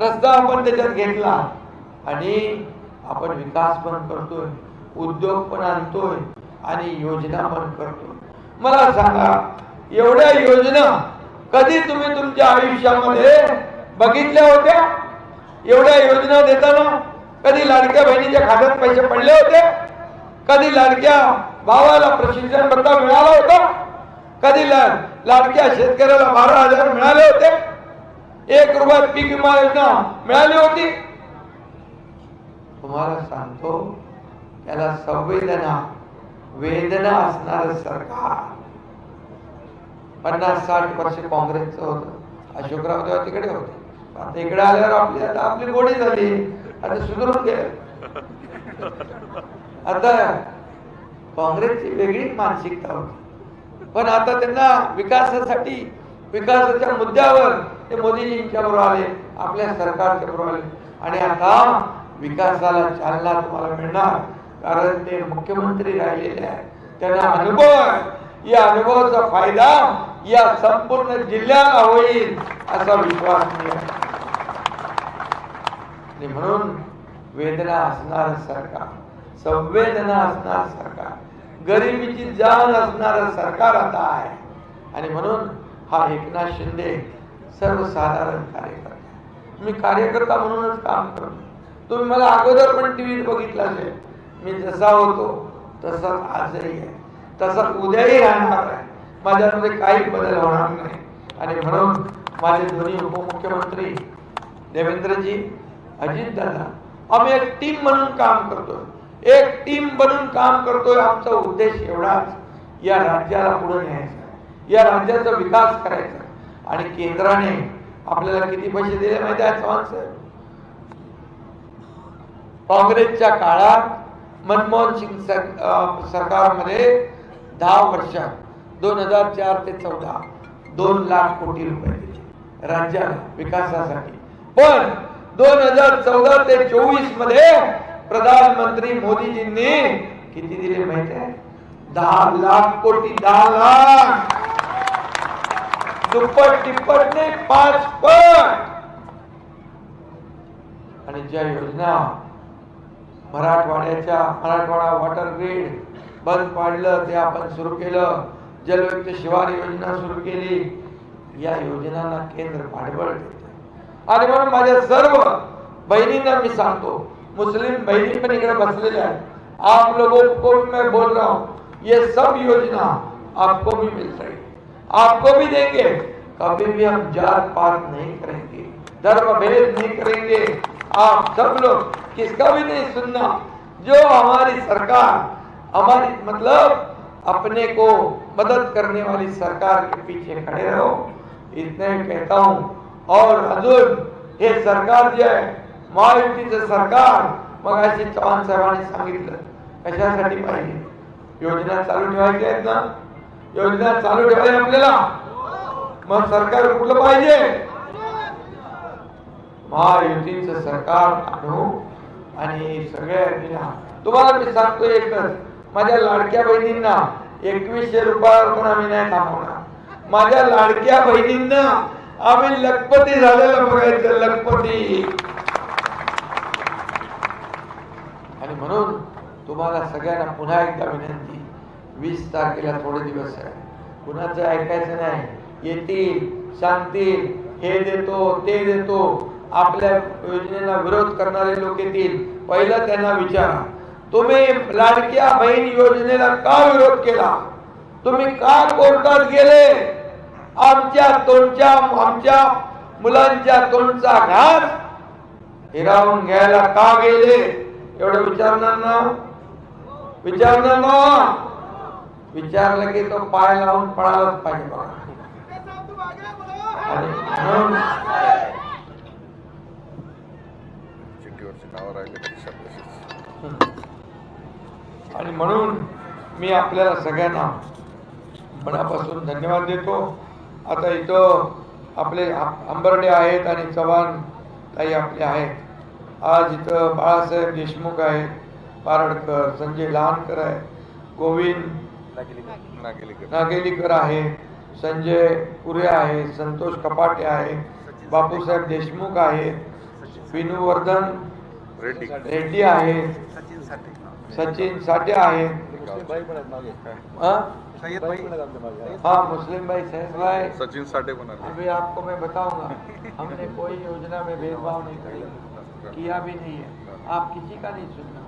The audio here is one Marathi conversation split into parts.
रस्ता आपण त्याच्यात घेतला आणि आपण विकास पण करतोय उद्योग पण आणतोय आणि योजना पण करतोय. मला सांगा एवढ्या योजना कधी तुम्ही तुमच्या आयुष्यामध्ये बघितल्या होत्या? एवढ्या योजना देताना कधी लाडक्या बहिणीच्या खात्यात पैसे पडले होते? कधी लाडक्या भावाला प्रशिक्षण भत्ता मिळाला होता? कधी ला- लाडक्या शेतकऱ्याला बारा हजार मिळाले होते? एक रुपये पीक विमा योजना मिळाली होती. तुम्हाला सांगतो त्याला संवेदना वेदना असणार सरकार. पन्नास साठ वर्ष काँग्रेसचं होतं. अशोकराव तेव्हा तिकडे होते. आता इकडे आल्यावर आपली आता आपली गोडी झाली. आता सुधारून गेले. आता काँग्रेसची वेगळी मानसिकता होती. पण आता त्यांना विकासासाठी विकासाच्या मुद्द्यावर ते मोदीजींच्या बरोबर आले आपल्या सरकारच्या बरोबर आले. आणि आता विकासाला चालना तुम्हाला मिळणार कारण ते मुख्यमंत्री राहिलेले आहेत. त्यांना अनुभव आहे. या अनुभवाचा फायदा या संपूर्ण जिल्ह्याला होईल असा विश्वास आणि म्हणून वेदना असणार सरकार संवेदना असणार सरकार गरिबीची जाण असणार सरकार आता आहे. आणि म्हणून हा एकनाथ शिंदे सर्वसाधारण कार्यकर्ता. मी कार्यकर्ता म्हणूनच काम करतो. तुम्ही मला अगोदर पण टीव्हीत बघितला असेल. मी जसा होतो तसाच आजही आहे. तसा उद्याही राहणार आहे. माझ्यामध्ये काही बदल होणार नाही. आणि म्हणून माझे दोन्ही उपमुख्यमंत्री देवेंद्रजी अजित दादा आम्ही एक टीम म्हणून काम करतोय. एक टीम बनून काम करतोय आमचा उद्देश एवढाच. या राज्याला पुढे न्यायचा या राज्याचा विकास करायचा आणि केंद्राने आपल्याला किती पैसे दिले माहिती आहे चव्हाण साहेब? काँग्रेसच्या काळात मनमोहन सिंग सरकारमध्ये दहा वर्षात दोन हजार चार ते चौदा दोन लाख कोटी रुपये दिले. राज्याला विकासासाठी. पण दोन हजार चौदा ते चोवीसमध्ये प्रधानमंत्री मोदीजींनी किती दिले माहिती आहे? दहा लाख कोटी दहा लाख! दुप्पट तिप्पट नाही पाच पट आणि ज्या योजना मराठवाड्याच्या मराठवाडा वॉटर ग्रीड बंद पाडलं ते आपण सुरू केलं जलयुक्त शिवार योजना सुरू केली या योजनांना केंद्र पाठबळ देत. आणि म्हणून माझ्या सर्व बहिणींना मी सांगतो मुस्लिम बहिणी पण इकडे बसलेल्या आहेत. आप लोगों को मैं बोल रहा हूँ ये सब योजना आपको भी मिल रही है. आपको भी देंगे। कभी भी हम जात पात नहीं करेंगे, धर्म भेद नहीं करेंगे। आप सब लोग किसका भी नहीं सुनना, जो हमारी सरकार, हमारी मतलब अपने को मदद करने वाली सरकार के पीछे खड़े रहो। इतने कहता हूँ, और अजून हे सरकार जे आहे महायुतीचं सरकार मग अशी चव्हाण साहेबांनी सांगितलं कशासाठी पाहिजे योजना चालू ठेवायची आहेत ना? योजना चालू ठेवायची आपल्याला. मग सरकार कुठलं पाहिजे? महायुतीच सरकार आणू आणि सगळ्या तुम्हाला मी सांगतो एकच. माझ्या लाडक्या बहिणींना एकवीसशे रुपयावर पण आम्ही नाही थांबवणार. माझ्या लाडक्या बहिणींना आम्ही लखपती झालेलं बघायचं लखपती. आणि म्हणून तुम्हाला सगळ्यांना पुन्हा एकदा विनंती. वीस तारखेला थोडे दिवस आहे. कुणाचं ऐकायचं नाही. येतील सांगतील हे देतो ते देतो. आपल्या योजनेला विरोध करणारे लोक येतील. पहिलं त्यांना विचारा. तुम्ही लाडक्या बहीण योजनेला का विरोध केला? तुम्ही का कोर्टात गेले? आमच्या तोंडच्या आमच्या मुलांच्या तोंडचा घास हिरावून घ्यायला का गेले? एवढं विचारणार ना? विचारणार ना? विचारलं की तो पाय लावून पळालाच पाहिजे आणि म्हणून आणि म्हणून मी आपल्याला सगळ्यांना मनापासून धन्यवाद देतो. आता इथं आपले अंबर्डे आंबर्डे आहेत आणि चव्हाण ताई आपले आहेत. आज इथं बाळासाहेब देशमुख आहेत पारडकर संजय लहानकर आहे गोविंद नागेलीकर. नागेलीकर. आहे संजय पुरे आहे संतोष कपाटे आहे बापूसाहेब देशमुख आहे विनूवर्धन रेड्डी. रेड्डी आहेत सचिन साठे. आहेत हाँ? हाँ मुस्लिम भाई सहज भाई सचिन साठे आले अभी आपको मैं बताऊँगा हमने कोई योजना में भेदभाव नहीं किया किया भी नहीं है। आप किसी का नहीं सुनना।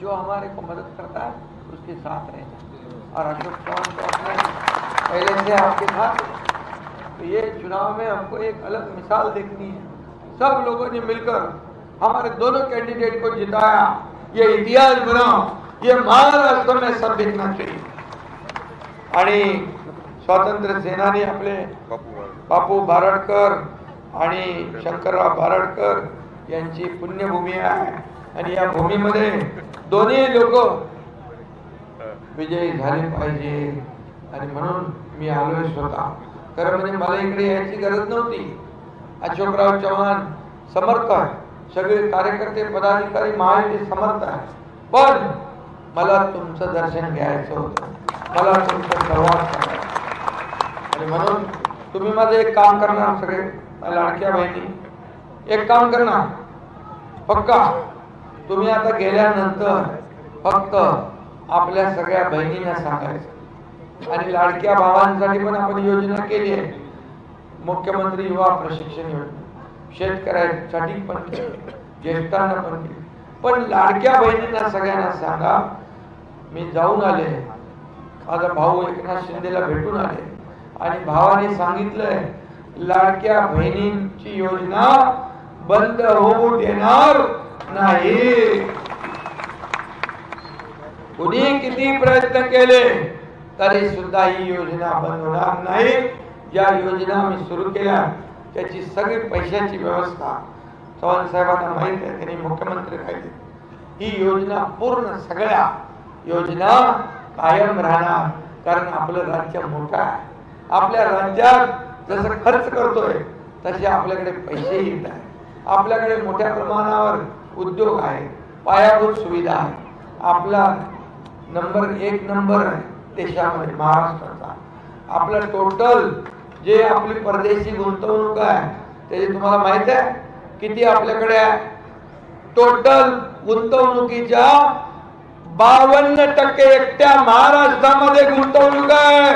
जो हमारे को मदद करता है उसके साथ रहना। और अशोक चौहान पहले से आपके साथ तो ये चुनाव में हमको एक अलग मिसाल देखनी है सब लोगों ने मिलकर हमारे दोनों कैंडिडेट को जिताया ये इतिहास बना ये महाराष्ट्र में सब दिखना चाहिए आणि स्वातंत्र्य सेनानी आपले बापू भारडकर बापू बारडकर आणि शंकरराव बारडकर यांची पुण्यभूमी आहे आणि या भूमीमध्ये दोन्ही लोक विजयी झाले पाहिजे. आणि म्हणून मी आलोय स्वतः. खरं म्हणजे मला इकडे यायची गरज नव्हती. अशोकराव चव्हाण समर्थ आहे. सगळे कार्यकर्ते पदाधिकारी महायुती समर्थ आहे. पण मला तुमचं दर्शन घ्यायचं होतं. मला तुमचं संवाद आणि म्हणून तुम्ही माझं एक काम करणार सगळे लाडक्या बहिणी. एक काम करणार. पक्का. तुम्ही आता गेल्यानंतर फक्त आपल्या सगळ्या बहिणींना सांगायचं. आणि लाडक्या भावांसाठी पण आपण योजना केली आहे. मुख्यमंत्री युवा प्रशिक्षण योजना. शेतकऱ्यांसाठी पण ज्येष्ठांना पण केली. पण लाडक्या बहिणींना सगळ्यांना सांगा मी जाऊन आले. माझा भाऊ एकनाथ शिंदेला भेटून आले. आणि भावाने सांगितलंय लाडक्या बहिणींची योजना बंद होऊ देणार नाही. कुणी किती प्रयत्न केले तरी सुद्धा ही योजना बंद होणार नाही. ज्या योजना मी सुरू केल्या त्याची सगळी पैशाची व्यवस्था चव्हाण साहेबांना माहीत आहे त्यांनी मुख्यमंत्री काढली ही योजना पूर्ण सगळ्या योजना कायम राहणार कारण आपलं राज्य मोठं आहे. आपल्या राज्यात जसं खर्च करतोय तसे आपल्याकडे पैसे येत आहे आपल्याकडे मोठ्या प्रमाणावर उद्योग आहे पायाभूत सुविधा आहे आपला नंबर एक नंबर आहे देशामध्ये महाराष्ट्राचा. आपलं टोटल जे आपली परदेशी गुंतवणूक आहे त्याची तुम्हाला माहीत आहे किती आपल्याकडे आहे? टोटल गुंतवणुकीच्या बावन्न टक्के एकट्या महाराष्ट्रामध्ये गुंतवणूक आहे.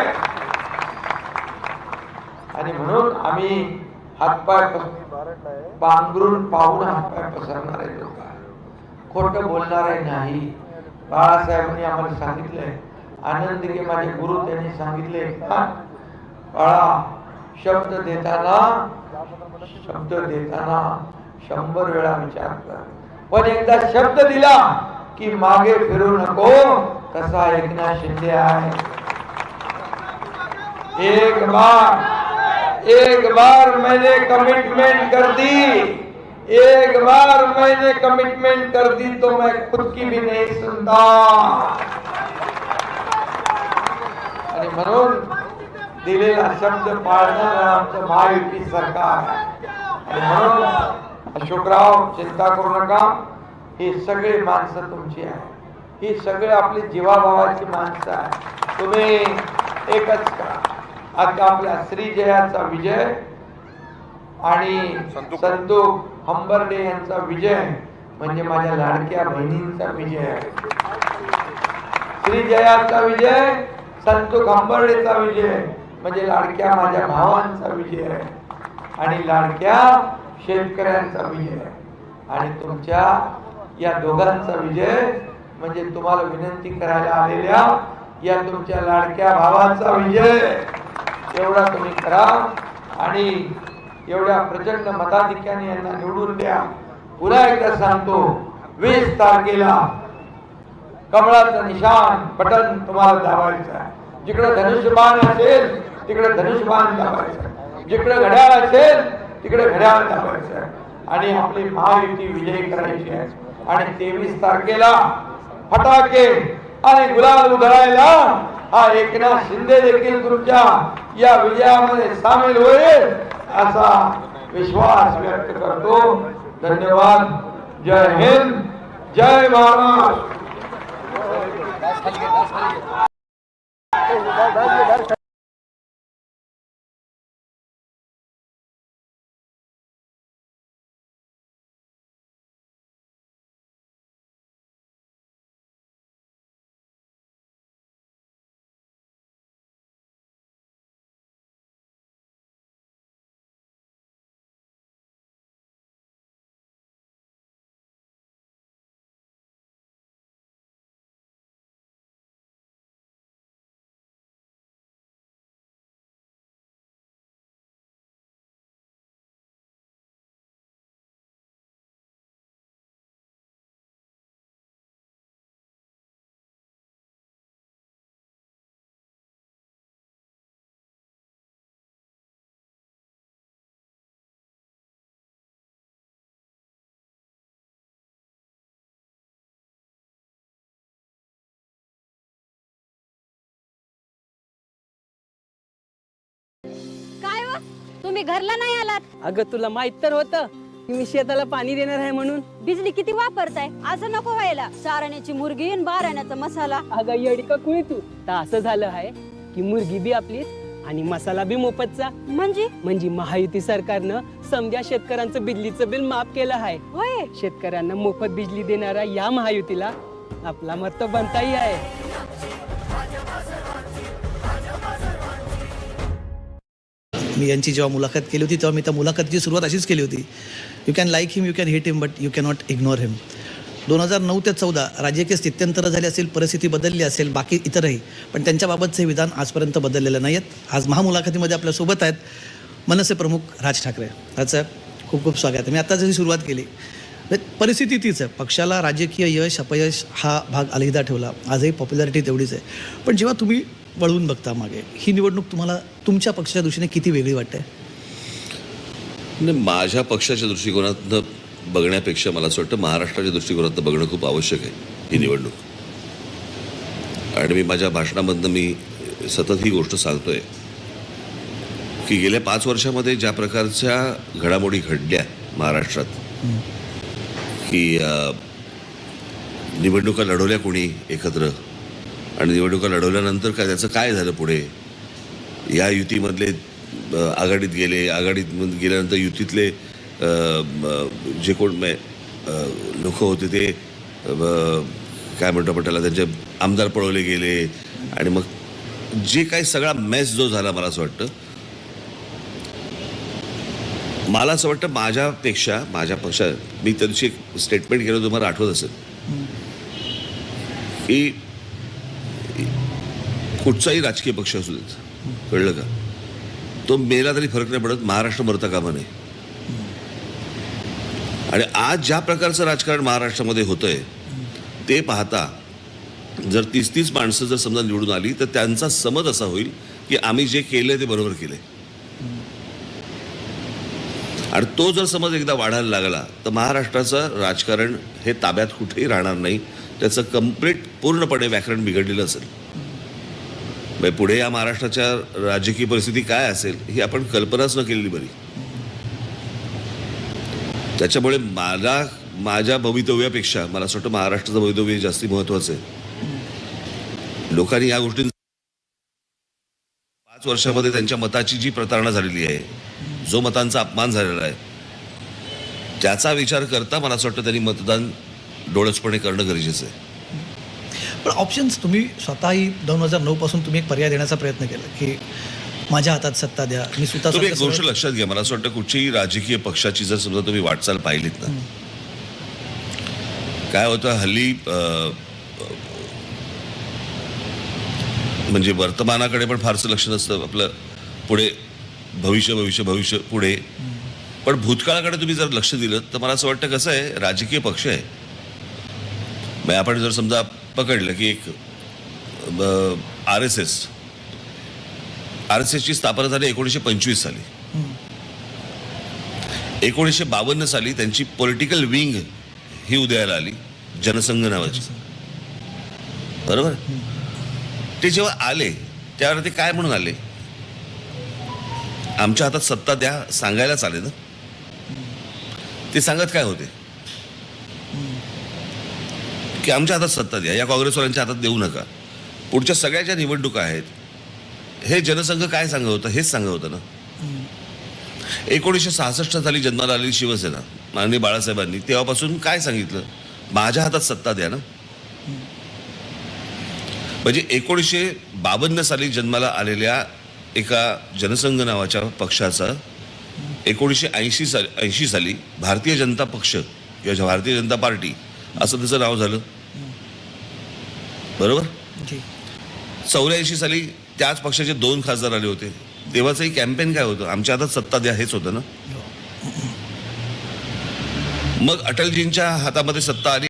आणि म्हणून आम्ही हातपाय पस- पांघरून पाहून हातपाय पसरणारे लोक आहे खोट बोलणारे नाही. बाळासाहेबांनी आम्हाला सांगितलंय. आनंद दिघे माझे गुरु त्यांनी सांगितले "हा, बाळा शब्द देताना शब्द देताना शंभर वेळा विचार कर. पण एकदा शब्द दिला की मागे फिरू नको. तसा एकनाथ शिंदे आहे? एक बार एक बार मैंने कमिटमेंट कर दी. एक बार मैंने कमिटमेंट कर दी तो मैं खुद की भी नहीं सुनता। आणि म्हणून दिलेला शब्द पाळणार आमचं महायुती सरकार. आणि म्हणून अशोकराव चिंता करू नका ही सगळी माणसं तुमची आहे ही सगळी आपली जीवाभावाची माणसं आहे तुम्ही एकच करा। आता आपल्या श्रीजयाचा विजय आणि संतू- हंबर्डे यांचा विजय म्हणजे माझ्या लाडक्या बहिणींचा विजय. आहे श्रीजयाचा विजय संतू हंबर्डेचा विजय म्हणजे लाडक्या माझ्या भावांचा विजय आहे आणि लाडक्या शेतकऱ्यांचा विजय. आहे आणि तुमच्या या दोघांचा विजय म्हणजे तुम्हाला विनंती करायला आलेल्या या तुमच्या लाडक्या भावांचा विजय. एवढा तुम्ही करा आणि एवढ्या प्रचंड मताधिक्याने यांना निवडून द्या. पुन्हा एकदा सांगतो वीस तारखेला कमळाचं निशाण बटन तुम्हाला दाबायचं आहे. जिकडे धनुष्यबाण असेल तिकडे धनुष्यबाण दाबायचं जिकडे घड्याळ असेल तिकडे घड्याळ दाबायचं आहे. आणि आपली महायुती विजयी करायची आहे. आणि तेवीस तारखेला फटाके आणि गुलाल उधळायला हा एकनाथ शिंदे देखील तुमच्या या विजयामध्ये सामील होईल. असा विश्वास व्यक्त करतो. धन्यवाद. जय हिंद. जय महाराष्ट्र तुम्ही घरला नाही आलात? अगं तुला माहीत तर होतं. की मी शेताला पाणी देणार आहे म्हणून. बिजली किती वापरताय? असं नको व्हायला. चारण्याची मुर्गी आणि बाराण्याचा मसाला. अगं येडी का कुणी तू. तर असं झालं आहे की मुलगी बी आपलीच आणि मसाला बी मोफतचा. म्हणजे? म्हणजे महायुती सरकारनं समजा शेतकऱ्यांचं बिजलीचं बिल माफ केलं आहे. होय. शेतकऱ्यांना मोफत बिजली देणाऱ्या या महायुतीला आपला मत बनताही आहे. मी यांची जेव्हा मुलाखत केली होती तेव्हा मी त्या मुलाखतीची सुरुवात अशीच केली होती. You can like him you can hit him but you cannot ignore him दोन हजार नऊ ते चौदा राजकीय स्थित्यंतरं झाली असेल परिस्थिती बदलली असेल बाकी इतरही पण त्यांच्याबाबतचे विधान आजपर्यंत बदललेलं नाही आहेत आज महामुलाखतीमध्ये आपल्यासोबत आहेत मनसे प्रमुख राज ठाकरे. राजसाहेब खूप खूप स्वागत. आहे मी आता जशी सुरुवात केली म्हणजे परिस्थिती तीच आहे. पक्षाला राजकीय यश अपयश हा भाग अलहिदा ठेवला. आजही पॉप्युलॅरिटी तेवढीच आहे. पण जेव्हा तुम्ही वळवून बघता मागे. ही निवडणूक तुम्हाला तुमच्या पक्षाच्या दृष्टीने किती वेगळी वाटते? नाही माझ्या पक्षाच्या दृष्टिकोनातनं बघण्यापेक्षा मला असं वाटतं महाराष्ट्राच्या दृष्टिकोनातनं बघणं खूप आवश्यक आहे ही निवडणूक. आणि मी माझ्या भाषणामधनं मी सतत ही गोष्ट सांगतोय की गेल्या पाच वर्षामध्ये ज्या प्रकारच्या घडामोडी घडल्या महाराष्ट्रात की निवडणुका लढवल्या कोणी एकत्र? आणि निवडणुका लढवल्यानंतर काय त्याचं काय झालं पुढे? या युतीमधले आघाडीत गेले आघाडीत गेल्यानंतर युतीतले जे कोण लोक होते ते काय म्हणतो आपण त्याला त्यांचे आमदार पळवले गेले. आणि मग जे काही सगळा मेस जो झाला मला असं वाटतं मला असं वाटतं माझ्यापेक्षा माझ्या पक्षा मी त्यांची एक स्टेटमेंट केलं तुम्हाला आठवत असेल. की कुठचाही राजकीय पक्ष असू देत. कळलं का? तो मेला तरी फरक नाही पडत महाराष्ट्र मरता कामा नये आणि आज ज्या प्रकारचं राजकारण महाराष्ट्रामध्ये होतंय ते पाहता जर तीस तीस माणसं जर समजा निवडून आली तर त्यांचा समज असा होईल की आम्ही जे केलंय ते बरोबर केलंय. आणि तो जर समज एकदा वाढायला लागला तर महाराष्ट्राचं राजकारण हे ताब्यात कुठेही राहणार नाही. त्याचं कंप्लीट पूर्णपणे व्याकरण बिघडलेलं असेल. म्हणजे पुढे या महाराष्ट्राच्या राजकीय परिस्थिती काय असेल ही आपण कल्पनाच न केलेली बरी. त्याच्यामुळे मला माझ्या भवितव्यापेक्षा मला असं वाटतं महाराष्ट्राचं भवितव्य जास्ती महत्वाचं आहे. लोकांनी या गोष्टी पाच वर्षामध्ये त्यांच्या मताची जी प्रतारणा झालेली आहे जो मतांचा अपमान झालेला आहे त्याचा विचार करता मला असं वाटतं त्यांनी मतदान डोळसपणे करणं गरजेचं आहे. पण ऑप्शन्स तुम्ही स्वतःही दोन हजार नऊ पासून तुम्ही एक पर्याय देण्याचा प्रयत्न केला की माझ्या हातात सत्ता द्या मी स्वतः तुम्ही एक गोष्ट लक्षात घ्या. मला असं वाटतं कुठच्याही राजकीय पक्षाची जर समजा तुम्ही वाटचाल पाहिलीत ना. काय होतं हल्ली म्हणजे वर्तमानाकडे पण फारसं लक्ष नसतं. आपलं पुढे भविष्य भविष्य भविष्य पुढे. पण भूतकाळाकडे तुम्ही जर लक्ष दिलं तर मला असं वाटतं कसं आहे राजकीय पक्ष आहे. म्हणजे आपण जर समजा पकडलं की एक R S S. R S एसची स्थापना झाली एकोणीसशे पंचवीस साली. एकोणीसशे बावन्न साली त्यांची पॉलिटिकल विंग ही उदयाला आली जनसंघ नावाची. बरोबर? ते जेव्हा आले त्यावेळेला ते काय म्हणून आले? आमच्या हातात सत्ता द्या सांगायलाच आले ना? ते सांगत काय होते? की आमच्या हातात सत्ता द्या या काँग्रेसवाल्यांच्या हातात देऊ नका. पुढच्या सगळ्या ज्या निवडणुका आहेत. हे जनसंघ काय सांगत होतं? हेच सांगत होतं ना. एकोणीसशे सहासष्ट साली जन्माला आलेली शिवसेना माननीय बाळासाहेबांनी तेव्हापासून काय सांगितलं? माझ्या हातात सत्ता द्या ना. म्हणजे एकोणीसशे बावन्न साली जन्माला आलेल्या एका जनसंघ नावाच्या पक्षाचा एकोणीसशे ऐंशी साली ऐंशी साली भारतीय जनता पक्ष किंवा भारतीय जनता पार्टी असं त्याचं नाव झालं. बरोबर? जी. चौऱ्याऐंशी साली त्याच पक्षाचे दोन खासदार आले होते. तेव्हाचंही कॅम्पेन काय होतं? आमच्या हातात सत्ता द्या हेच होतं ना? मग अटलजींच्या हातामध्ये सत्ता आली.